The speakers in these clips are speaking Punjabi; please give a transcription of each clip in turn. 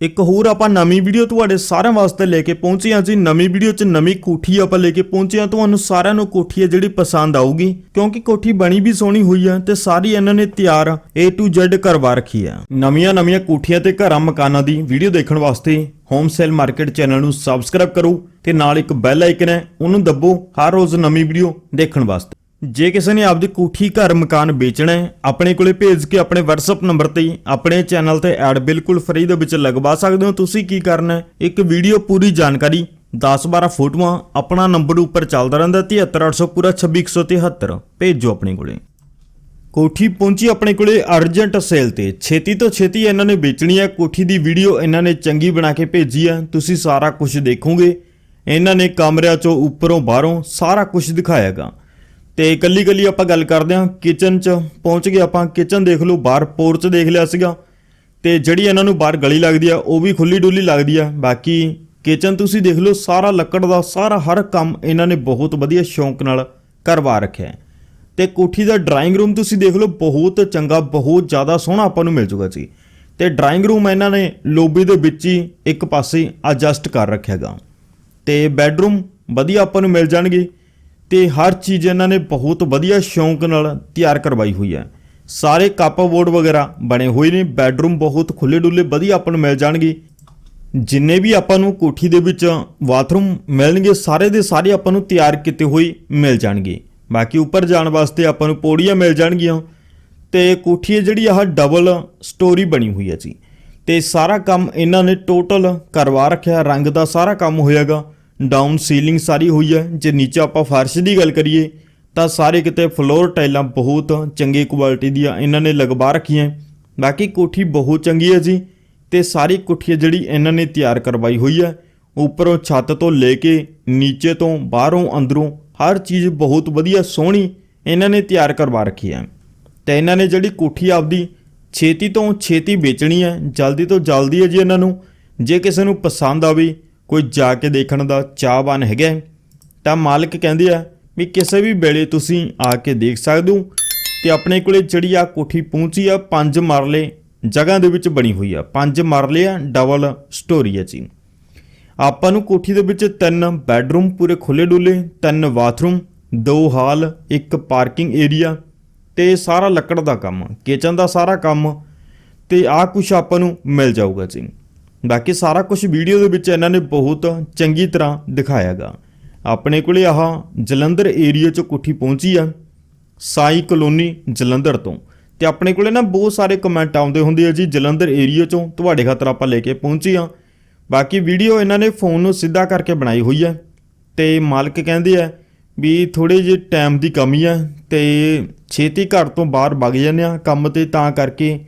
ਇੱਕ ਹੋਰ ਆਪਾਂ ਨਵੀਂ ਵੀਡੀਓ ਤੁਹਾਡੇ ਸਾਰਿਆਂ ਵਾਸਤੇ ਲੈ ਕੇ ਪਹੁੰਚੇ ਹਾਂ ਜੀ। ਨਵੀਂ ਵੀਡੀਓ 'ਚ ਨਵੀਂ ਕੋਠੀ ਆਪਾਂ ਲੈ ਕੇ ਪਹੁੰਚੇ ਹਾਂ। ਤੁਹਾਨੂੰ ਸਾਰਿਆਂ ਨੂੰ ਕੋਠੀ ਹੈ ਜਿਹੜੀ ਪਸੰਦ ਆਊਗੀ, ਕਿਉਂਕਿ ਕੋਠੀ ਬਣੀ ਵੀ ਸੋਹਣੀ ਹੋਈ ਹੈ ਤੇ ਸਾਰੀ ਇਹਨਾਂ ਨੇ ਤਿਆਰ A to Z ਕਰਵਾ ਰੱਖੀ ਹੈ। ਨਵੀਆਂ ਨਵੀਆਂ ਕੋਠੀਆਂ ਤੇ ਘਰਾਂ ਮਕਾਨਾਂ ਦੀ ਵੀਡੀਓ ਦੇਖਣ ਵਾਸਤੇ ਹੋਮ ਸੇਲ ਮਾਰਕੀਟ ਚੈਨਲ ਨੂੰ ਸਬਸਕ੍ਰਾਈਬ ਕਰੋ ਤੇ ਨਾਲ ਇੱਕ ਬੈਲ ਆਈਕਨ ਹੈ, ਉਹਨੂੰ ਦੱਬੋ ਹਰ ਰੋਜ਼ ਨਵੀਂ ਵੀਡੀਓ ਦੇਖਣ ਵਾਸਤੇ। ਜੇ ਕਿਸੇ ਨੇ ਆਪਦੀ ਕੋਠੀ, ਘਰ, ਮਕਾਨ ਵੇਚਣਾ ਹੈ, ਆਪਣੇ ਕੋਲੇ ਭੇਜ ਕੇ ਆਪਣੇ WhatsApp ਨੰਬਰ ਤੇ ਆਪਣੇ ਚੈਨਲ ਤੇ ਐਡ ਬਿਲਕੁਲ ਫ੍ਰੀ ਦੇ ਵਿੱਚ ਲਗਵਾ ਸਕਦੇ ਹੋ। ਤੁਸੀਂ ਕੀ ਕਰਨਾ ਹੈ? ਇੱਕ ਵੀਡੀਓ ਪੂਰੀ ਜਾਣਕਾਰੀ 10-12 ਫੋਟੋਆਂ, ਆਪਣਾ ਨੰਬਰ ਉੱਪਰ ਚੱਲਦਾ ਰਹਿੰਦਾ 73800 ਪੂਰਾ 26173 ਭੇਜੋ ਆਪਣੇ ਕੋਲੇ। ਕੋਠੀ ਪਹੁੰਚੀ ਆਪਣੇ ਕੋਲੇ ਅਰਜੈਂਟ ਸੇਲ ਤੇ। ਛੇਤੀ ਤੋਂ ਛੇਤੀ ਇਹਨਾਂ ਨੇ ਵੇਚਣੀ ਹੈ। ਕੋਠੀ ਦੀ ਵੀਡੀਓ ਇਹਨਾਂ ਨੇ ਚੰਗੀ ਬਣਾ ਕੇ ਭੇਜੀ ਹੈ। ਤੁਸੀਂ ਸਾਰਾ ਕੁਝ ਦੇਖੋਗੇ। ਇਹਨਾਂ ਨੇ ਕਮਰਿਆਂ ਚੋਂ ਉੱਪਰੋਂ ਬਾਹਰੋਂ ਸਾਰਾ ਕੁਝ ਦਿਖਾਇਆਗਾ। ਤੇ ਕੱਲੀ ਕੱਲੀ ਆਪਾਂ ਗੱਲ ਕਰਦੇ ਹਾਂ ਕਿਚਨ 'ਚ। ਪਹੁੰਚ ਗਏ ਆਪਾਂ ਕਿਚਨ ਦੇਖ ਲਓ, ਬਾਹਰ ਪੋਰਚ ਦੇਖ ਲਿਆ ਸੀਗਾ। ਤੇ ਜਿਹੜੀ ਇਹਨਾਂ ਨੂੰ ਬਾਹਰ ਗਲੀ ਲੱਗਦੀ ਆ, ਉਹ ਵੀ ਖੁੱਲੀ ਡੁੱਲੀ ਲੱਗਦੀ ਆ। ਬਾਕੀ ਕਿਚਨ ਤੁਸੀਂ ਦੇਖ ਲਓ, ਸਾਰਾ ਲੱਕੜ ਦਾ, ਸਾਰਾ ਹਰ ਕੰਮ ਇਹਨਾਂ ਨੇ ਬਹੁਤ ਵਧੀਆ ਸ਼ੌਂਕ ਨਾਲ ਕਰਵਾ ਰੱਖਿਆ ਹੈ। ਤੇ ਕੋਠੀ ਦਾ ਡਰਾਇੰਗ ਰੂਮ ਤੁਸੀਂ ਦੇਖ ਲਓ, ਬਹੁਤ ਚੰਗਾ, ਬਹੁਤ ਜ਼ਿਆਦਾ ਸੋਹਣਾ ਆਪਾਂ ਨੂੰ ਮਿਲ ਜੂਗਾ ਜੀ ਤੇ ਡਰਾਇੰਗ ਰੂਮ ਇਹਨਾਂ ਨੇ ਲੋਬੀ ਦੇ ਵਿੱਚ ਹੀ ਇੱਕ ਪਾਸੇ ਐਡਜਸਟ ਕਰ ਰੱਖਿਆਗਾ। ਤੇ ਬੈੱਡਰੂਮ ਵਧੀਆ ਆਪਾਂ ਨੂੰ ਮਿਲ ਜਾਣਗੇ। ਤੇ ਹਰ ਚੀਜ਼ ਇਹਨਾਂ ਨੇ ਬਹੁਤ ਵਧੀਆ ਸ਼ੌਂਕ ਨਾਲ ਤਿਆਰ ਕਰਵਾਈ ਹੋਈ ਹੈ। ਸਾਰੇ ਕੱਪ ਬੋਰਡ ਵਗੈਰਾ ਬਣੇ ਹੋਏ ਨੇ ਬੈਡਰੂਮ ਬਹੁਤ ਖੁੱਲੇ ਡੁੱਲੇ ਵਧੀਆ ਆਪਾਂ ਨੂੰ ਮਿਲ ਜਾਣਗੇ। ਜਿੰਨੇ ਵੀ ਆਪਾਂ ਨੂੰ ਕੋਠੀ ਦੇ ਵਿੱਚ ਬਾਥਰੂਮ ਮਿਲਣਗੇ, ਸਾਰੇ ਦੇ ਸਾਰੇ ਆਪਾਂ ਨੂੰ ਤਿਆਰ ਕੀਤੇ ਹੋਏ ਮਿਲ ਜਾਣਗੇ। ਬਾਕੀ ਉੱਪਰ ਜਾਣ ਵਾਸਤੇ ਆਪਾਂ ਨੂੰ ਪੌੜੀਆਂ ਮਿਲ ਜਾਣਗੀਆਂ ਤੇ ਕੋਠੀ ਹੈ ਜਿਹੜੀ ਆਹ ਡਬਲ ਸਟੋਰੀ ਬਣੀ ਹੋਈ ਹੈ ਜੀ। ਤੇ ਸਾਰਾ ਕੰਮ ਇਹਨਾਂ ਨੇ ਟੋਟਲ ਕਰਵਾ ਰੱਖਿਆ, ਰੰਗ ਦਾ ਸਾਰਾ ਕੰਮ ਹੋਇਆਗਾ। ਡਾਊਨ ਸੀਲਿੰਗ ਸਾਰੀ ਹੋਈ ਹੈ। ਜੇ ਨੀਚੇ ਆਪਾਂ ਫਰਸ਼ ਦੀ ਗੱਲ ਕਰੀਏ, ਤਾਂ ਸਾਰੇ ਕਿਤੇ ਫਲੋਰ ਟਾਈਲਾਂ ਬਹੁਤ ਚੰਗੀ ਕੁਆਲਿਟੀ ਦੀਆਂ ਇਹਨਾਂ ਨੇ ਲਗਵਾ ਰੱਖੀਆਂ। ਬਾਕੀ ਕੋਠੀ ਬਹੁਤ ਚੰਗੀ ਹੈ ਜੀ ਤੇ ਸਾਰੀ ਕੋਠੀ ਹੈ ਜਿਹੜੀ ਇਹਨਾਂ ਨੇ ਤਿਆਰ ਕਰਵਾਈ ਹੋਈ ਹੈ। ਉੱਪਰੋਂ ਛੱਤ ਤੋਂ ਲੈ ਕੇ ਨੀਚੇ ਤੋਂ ਬਾਹਰੋਂ ਅੰਦਰੋਂ ਹਰ ਚੀਜ਼ ਬਹੁਤ ਵਧੀਆ ਸੋਹਣੀ ਇਹਨਾਂ ਨੇ ਤਿਆਰ ਕਰਵਾ ਰੱਖੀ ਹੈ। ਤੇ ਇਹਨਾਂ ਨੇ ਜਿਹੜੀ ਕੋਠੀ ਆਪਦੀ ਛੇਤੀ ਤੋਂ ਛੇਤੀ ਵੇਚਣੀ ਹੈ, ਜਲਦੀ ਤੋਂ ਜਲਦੀ ਹੈ ਜੀ ਇਹਨਾਂ ਨੂੰ। ਜੇ ਕਿਸੇ ਨੂੰ ਪਸੰਦ ਆਵੇ ਕੋਈ ਜਾ ਕੇ ਦੇਖਣ ਦਾ ਚਾਹਵਾਨ ਹੈਗਾ ਤਾਂ ਮਾਲਕ ਕਹਿੰਦੇ ਆ ਵੀ ਕਿਸੇ ਵੀ ਵੇਲੇ ਤੁਸੀਂ ਆ ਕੇ ਦੇਖ ਸਕਦੇ ਹੋ ਤੇ ਆਪਣੇ ਕੋਲੇ ਜਿਹੜੀ ਆ ਕੋਠੀ ਪਹੁੰਚੀ ਆ, ਪੰਜ ਮਰਲੇ ਜਗ੍ਹਾ ਦੇ ਵਿੱਚ ਬਣੀ ਹੋਈ ਆ। ਪੰਜ ਮਰਲੇ ਆ, ਡਬਲ ਸਟੋਰੀ ਹੈ ਜੀ। ਆਪਾਂ ਨੂੰ ਕੋਠੀ ਦੇ ਵਿੱਚ ਤਿੰਨ ਬੈੱਡਰੂਮ ਪੂਰੇ ਖੁੱਲੇ ਡੁੱਲੇ ਤਿੰਨ ਬਾਥਰੂਮ, ਦੋ ਹਾਲ, ਇੱਕ ਪਾਰਕਿੰਗ ਏਰੀਆ ਤੇ ਸਾਰਾ ਲੱਕੜ ਦਾ ਕੰਮ, ਕਿਚਨ ਦਾ ਸਾਰਾ ਕੰਮ ਤੇ ਆਹ ਕੁਝ ਆਪਾਂ ਨੂੰ ਮਿਲ ਜਾਊਗਾ ਜੀ। ਬਾਕੀ ਸਾਰਾ ਕੁਝ ਵੀਡੀਓ ਦੇ ਵਿੱਚ ਇਹਨਾਂ ਨੇ ਬਹੁਤ ਚੰਗੀ ਤਰ੍ਹਾਂ ਦਿਖਾਇਆਗਾ। ਆਪਣੇ ਕੋਲੇ ਆਹ ਜਲੰਧਰ ਏਰੀਆ 'ਚ ਕੋਠੀ ਪਹੁੰਚੀ ਆ, ਸਾਈ ਕਲੋਨੀ ਜਲੰਧਰ ਤੋਂ। ਤੇ ਆਪਣੇ ਕੋਲੇ ਨਾ ਬਹੁਤ ਸਾਰੇ ਕਮੈਂਟ ਆਉਂਦੇ ਹੁੰਦੇ ਆ ਜੀ, ਜਲੰਧਰ ਏਰੀਆ 'ਚੋਂ ਤੁਹਾਡੇ ਖਾਤਰ ਆਪਾਂ ਲੈ ਕੇ ਪਹੁੰਚੇ ਆ। ਬਾਕੀ ਵੀਡੀਓ ਇਹਨਾਂ ਨੇ ਫੋਨ ਨੂੰ ਸਿੱਧਾ ਕਰਕੇ ਬਣਾਈ ਹੋਈ ਹੈ ਤੇ ਮਾਲਕ ਕਹਿੰਦੇ ਆ ਵੀ ਥੋੜੇ ਜਿਹੇ ਟਾਈਮ ਦੀ ਕਮੀ ਆ ਤੇ ਛੇਤੀ ਘਰ ਤੋਂ ਬਾਹਰ ਵਗ ਜਾਂਦੇ ਆ ਕੰਮ ਤੇ, ਤਾਂ ਕਰਕੇ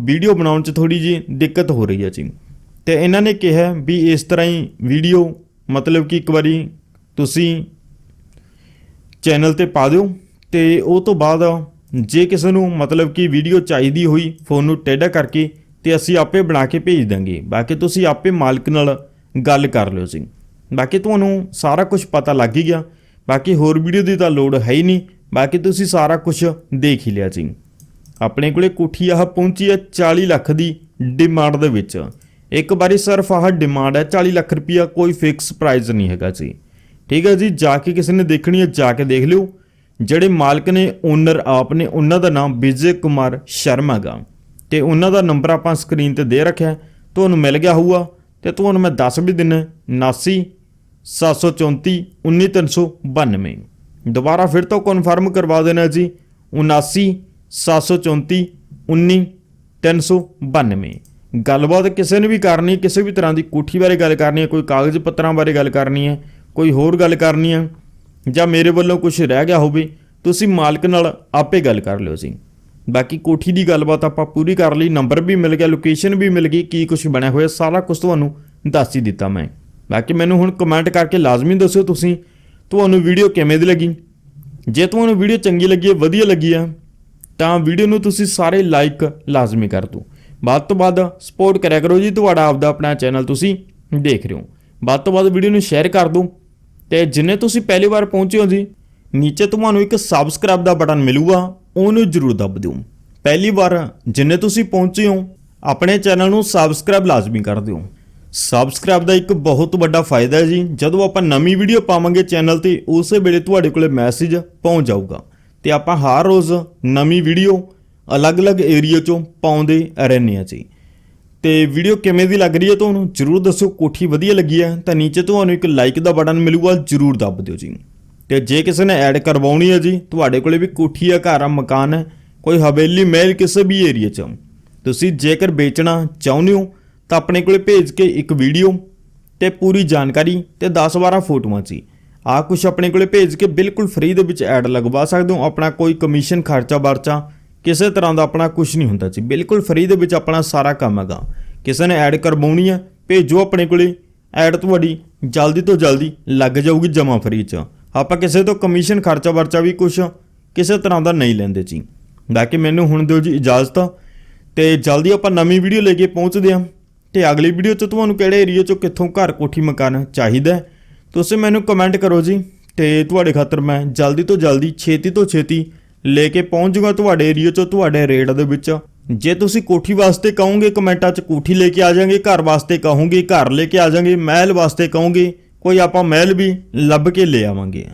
ਵੀਡੀਓ ਬਣਾਉਣ 'ਚ ਥੋੜੀ ਜੀ ਦਿੱਕਤ ਹੋ ਰਹੀ ਹੈ ਜੀ। ਤੇ ਇਹਨਾਂ ਨੇ ਕਿਹਾ ਵੀ ਇਸ ਤਰ੍ਹਾਂ ਹੀ ਵੀਡੀਓ, ਮਤਲਬ ਕਿ ਇੱਕ ਵਾਰੀ ਤੁਸੀਂ ਚੈਨਲ ਤੇ ਪਾ ਦਿਓ ਤੇ ਉਹ ਤੋਂ ਬਾਅਦ ਜੇ ਕਿਸੇ ਨੂੰ ਮਤਲਬ ਕਿ ਵੀਡੀਓ ਚਾਹੀਦੀ ਹੋਈ, ਫੋਨ ਨੂੰ ਟੇਢਾ ਕਰਕੇ ਤੇ ਅਸੀਂ ਆਪੇ ਬਣਾ ਕੇ ਭੇਜ ਦਾਂਗੇ। ਬਾਕੀ ਤੁਸੀਂ ਆਪੇ ਮਾਲਕ ਨਾਲ ਗੱਲ ਕਰ ਲਿਓ ਜੀ। ਬਾਕੀ ਤੁਹਾਨੂੰ ਸਾਰਾ ਕੁਝ ਪਤਾ ਲੱਗ ਹੀ ਗਿਆ। ਬਾਕੀ ਹੋਰ ਵੀਡੀਓ ਦੀ ਤਾਂ ਲੋੜ ਹੈ ਹੀ ਨਹੀਂ। ਬਾਕੀ ਤੁਸੀਂ ਸਾਰਾ ਕੁਝ ਦੇਖ ਹੀ ਲਿਆ ਜੀ। ਆਪਣੇ ਕੋਲੇ ਕੋਠੀ ਆਹ ਪਹੁੰਚੀ ਹੈ 40 ਲੱਖ ਦੀ ਡਿਮਾਂਡ ਦੇ ਵਿੱਚ। ਇੱਕ ਵਾਰੀ ਸਿਰਫ ਆਹ ਡਿਮਾਂਡ ਹੈ 40 ਲੱਖ ਰੁਪਈਆ ਕੋਈ ਫਿਕਸ ਪ੍ਰਾਈਸ ਨਹੀਂ ਹੈਗਾ ਜੀ। ਠੀਕ ਹੈ ਜੀ, ਜਾ ਕੇ ਕਿਸੇ ਨੇ ਦੇਖਣੀ ਹੈ, ਜਾ ਕੇ ਦੇਖ ਲਿਓ। ਜਿਹੜੇ ਮਾਲਕ ਨੇ ਓਨਰ ਆਪ ਨੇ, ਉਹਨਾਂ ਦਾ ਨਾਮ ਵਿਜੇ ਕੁਮਾਰ ਸ਼ਰਮਾ ਗਾ ਤੇ ਉਹਨਾਂ ਦਾ ਨੰਬਰ ਆਪਾਂ ਸਕਰੀਨ ਤੇ ਦੇ ਰੱਖਿਆ ਤੁਹਾਨੂੰ ਮਿਲ ਗਿਆ ਹੋਊਗਾ। ਤੇ ਤੁਹਾਨੂੰ ਮੈਂ ਦੱਸ ਵੀ ਦਿੰਨਾ 79 734 19392 ਦੁਬਾਰਾ ਫਿਰ ਤੋਂ ਕਨਫਰਮ ਕਰਵਾ ਦੇਣਾ ਜੀ 79 734 19392 ਗੱਲਬਾਤ ਕਿਸੇ ਨੇ ਵੀ ਕਰਨੀ, ਕਿਸੇ ਵੀ ਤਰ੍ਹਾਂ ਦੀ ਕੋਠੀ ਬਾਰੇ ਗੱਲ ਕਰਨੀ ਹੈ, ਕੋਈ ਕਾਗਜ਼ ਪੱਤਰਾਂ ਬਾਰੇ ਗੱਲ ਕਰਨੀ ਹੈ, ਕੋਈ ਹੋਰ ਗੱਲ ਕਰਨੀ ਹੈ, ਜਾਂ ਮੇਰੇ ਵੱਲੋਂ ਕੁਝ ਰਹਿ ਗਿਆ ਹੋਵੇ, ਤੁਸੀਂ ਮਾਲਕ ਨਾਲ ਆਪੇ ਗੱਲ ਕਰ ਲਿਓ ਜੀ। ਬਾਕੀ ਕੋਠੀ ਦੀ ਗੱਲਬਾਤ ਆਪਾਂ ਪੂਰੀ ਕਰ ਲਈ, ਨੰਬਰ ਵੀ ਮਿਲ ਗਿਆ, ਲੋਕੇਸ਼ਨ ਵੀ ਮਿਲ ਗਈ, ਕੀ ਕੁਝ ਬਣਿਆ ਹੋਇਆ, ਸਾਰਾ ਕੁਝ ਤੁਹਾਨੂੰ ਦੱਸ ਹੀ ਦਿੱਤਾ ਮੈਂ। ਬਾਕੀ ਮੈਨੂੰ ਹੁਣ ਕਮੈਂਟ ਕਰਕੇ ਲਾਜ਼ਮੀ ਦੱਸਿਓ ਤੁਸੀਂ, ਤੁਹਾਨੂੰ ਵੀਡੀਓ ਕਿਵੇਂ ਦੀ ਲੱਗੀ? ਜੇ ਤੁਹਾਨੂੰ ਵੀਡੀਓ ਚੰਗੀ ਲੱਗੀ ਹੈ, ਵਧੀਆ ਲੱਗੀ ਹੈ ਤਾਂ ਵੀਡੀਓ ਨੂੰ ਤੁਸੀਂ ਸਾਰੇ ਲਾਈਕ ਲਾਜ਼ਮੀ ਕਰ ਦਿਓ। ਵੱਧ ਤੋਂ ਵੱਧ ਸਪੋਰਟ ਕਰਿਆ ਕਰੋ ਜੀ, ਤੁਹਾਡਾ ਆਪਦਾ ਆਪਣਾ ਚੈਨਲ ਤੁਸੀਂ ਦੇਖ ਰਹੇ ਹੋ। ਵੱਧ ਤੋਂ ਵੱਧ ਵੀਡੀਓ ਨੂੰ ਸ਼ੇਅਰ ਕਰ ਦਿਓ ਤੇ ਜਿੰਨੇ ਤੁਸੀਂ ਪਹਿਲੀ ਵਾਰ ਪਹੁੰਚੇ ਹੋ ਜੀ, ਨੀਚੇ ਤੁਹਾਨੂੰ ਇੱਕ ਸਬਸਕ੍ਰਾਈਬ ਦਾ ਬਟਨ ਮਿਲੂਗਾ, ਉਹਨੂੰ ਜ਼ਰੂਰ ਦੱਬ ਦਿਓ। ਪਹਿਲੀ ਵਾਰ ਜਿੰਨੇ ਤੁਸੀਂ ਪਹੁੰਚੇ ਹੋ, ਆਪਣੇ ਚੈਨਲ ਨੂੰ ਸਬਸਕ੍ਰਾਈਬ ਲਾਜ਼ਮੀ ਕਰ ਦਿਓ। ਸਬਸਕ੍ਰਾਈਬ ਦਾ ਇੱਕ ਬਹੁਤ ਵੱਡਾ ਫਾਇਦਾ ਹੈ ਜੀ, ਜਦੋਂ ਆਪਾਂ ਨਵੀਂ ਵੀਡੀਓ ਪਾਵਾਂਗੇ ਚੈਨਲ ਤੇ, ਉਸੇ ਵੇਲੇ ਤੁਹਾਡੇ ਕੋਲੇ ਮੈਸੇਜ ਪਹੁੰਚ ਜਾਊਗਾ। ਤੇ ਆਪਾਂ ਹਰ ਰੋਜ਼ ਨਵੀਂ ਵੀਡੀਓ ਅਲੱਗ-ਅਲੱਗ ਏਰੀਆ ਚੋਂ ਪਾਉਂਦੇ ਰਹਿੰਦੇ ਹਾਂ ਜੀ। ਤੇ ਵੀਡੀਓ ਕਿਵੇਂ ਦੀ ਲੱਗ ਰਹੀ ਹੈ ਤੁਹਾਨੂੰ ਜਰੂਰ ਦੱਸੋ, ਕੋਠੀ ਵਧੀਆ ਲੱਗੀ ਹੈ ਤਾਂ ਨੀਚੇ ਤੁਹਾਨੂੰ ਇੱਕ ਲਾਈਕ ਦਾ ਬਟਨ ਮਿਲੂਗਾ, ਜਰੂਰ ਦੱਬ ਦਿਓ ਜੀ। ਤੇ ਜੇ ਕਿਸੇ ਨੇ ਐਡ ਕਰਵਾਉਣੀ ਹੈ ਜੀ, ਤੁਹਾਡੇ ਕੋਲੇ ਵੀ ਕੋਠੀ ਆ ਘਰ ਆ ਮਕਾਨ ਹੈ, ਕੋਈ ਹਵੇਲੀ, ਮਹਿਲ, ਕਿਸੇ ਵੀ ਏਰੀਆ 'ਚ। ਤੁਸੀਂ ਜੇਕਰ ਵੇਚਣਾ ਚਾਹੁੰਦੇ ਹੋ ਤਾਂ ਆਪਣੇ ਕੋਲੇ ਭੇਜ ਕੇ ਇੱਕ ਵੀਡੀਓ ਤੇ ਪੂਰੀ ਜਾਣਕਾਰੀ ਤੇ 10-12 ਫੋਟੋਆਂ ਸੀ ਆ ਕੁਝ ਆਪਣੇ ਕੋਲੇ ਭੇਜ ਕੇ ਬਿਲਕੁਲ ਫ੍ਰੀ ਦੇ ਵਿੱਚ ਐਡ ਲਗਵਾ ਸਕਦੇ ਹੋ, ਆਪਣਾ ਕੋਈ ਕਮਿਸ਼ਨ ਖਰਚਾ ਵਰਚਾ, ਕਿਸੇ ਤਰ੍ਹਾਂ ਦਾ ਆਪਣਾ ਕੁਝ ਨਹੀਂ ਹੁੰਦਾ ਜੀ। ਬਿਲਕੁਲ ਫ੍ਰੀ ਦੇ ਵਿੱਚ ਆਪਣਾ ਸਾਰਾ ਕੰਮ ਹੈਗਾ। ਕਿਸੇ ਨੇ ਐਡ ਕਰਵਾਉਣੀ ਹੈ, ਭੇਜੋ ਆਪਣੇ ਕੋਲੇ ਐਡ ਤੁਹਾਡੀ ਜਲਦੀ ਤੋਂ ਜਲਦੀ ਲੱਗ ਜਾਊਗੀ ਜਮਾ ਫ੍ਰੀ ਚ। ਆਪਾਂ ਕਿਸੇ ਤੋਂ ਕਮਿਸ਼ਨ ਖਰਚਾ ਵਰਚਾ ਵੀ ਕੁਝ ਕਿਸੇ ਤਰ੍ਹਾਂ ਦਾ ਨਹੀਂ ਲੈਂਦੇ ਜੀ। ਬਾਕੀ ਮੈਨੂੰ ਹੁਣ ਦਿਓ ਜੀ ਇਜਾਜ਼ਤ। ਤੇ ਜਲਦੀ ਆਪਾਂ ਨਵੀਂ ਵੀਡੀਓ ਲੈ ਕੇ ਪਹੁੰਚਦੇ ਹਾਂ। ਤੇ ਅਗਲੀ ਵੀਡੀਓ 'ਚ ਤੁਹਾਨੂੰ ਕਿਹੜੇ ਏਰੀਆ 'ਚੋਂ ਕਿੱਥੋਂ ਘਰ ਕੋਠੀ ਮਕਾਨ ਚਾਹੀਦਾ ਤੁਸੀਂ ਮੈਨੂੰ ਕਮੈਂਟ ਕਰੋ ਜੀ ਤੇ ਤੁਹਾਡੇ ਖਾਤਰ ਮੈਂ ਜਲਦੀ ਤੋਂ ਜਲਦੀ ਛੇਤੀ ਤੋਂ ਛੇਤੀ ਲੈ ਕੇ ਪਹੁੰਚ ਜਾਊਗਾ ਤੁਹਾਡੇ ਏਰੀਆ 'ਚੋਂ, ਤੁਹਾਡੇ ਰੇਟ ਦੇ ਵਿੱਚ। ਜੇ ਤੁਸੀਂ ਕੋਠੀ ਵਾਸਤੇ ਕਹੋਗੇ, ਕਮੈਂਟਾਂ 'ਚ ਕੋਠੀ ਲੈ ਕੇ ਆ ਜਾਾਂਗੇ, ਘਰ ਵਾਸਤੇ ਕਹੋਗੇ, ਘਰ ਲੈ ਕੇ ਆ ਜਾਾਂਗੇ, ਮਹਿਲ ਵਾਸਤੇ ਕਹੋਗੇ, ਕੋਈ ਆਪਾਂ ਮਹਿਲ ਵੀ ਲੱਭ ਕੇ ਲੈ ਆਵਾਂਗੇ।